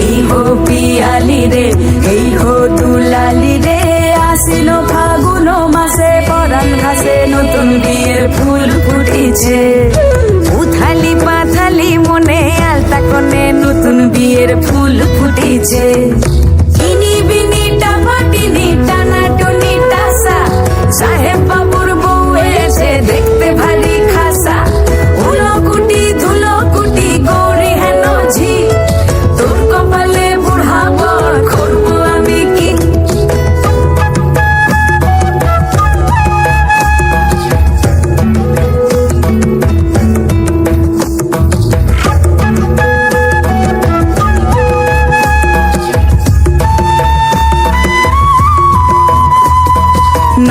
এই হো পিয়ালি রে, এই হো দুলালি রে। আসিল ফাগুন মাসে পরান ঘাসে নতুন বিয়ের ফুল ফুটিছে।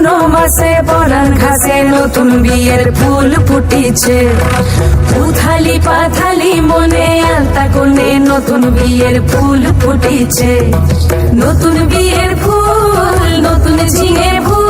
ফাগুন মাসে পরান ঘাসে, নতুন বিয়ের ফুল ফুটিছে। উথালি পাথালি মনে আলতা কোণে নতুন বিয়ের ফুল ফুটিছে। নতুন বিয়ের ফুল, নতুন ঝিঙের ফুল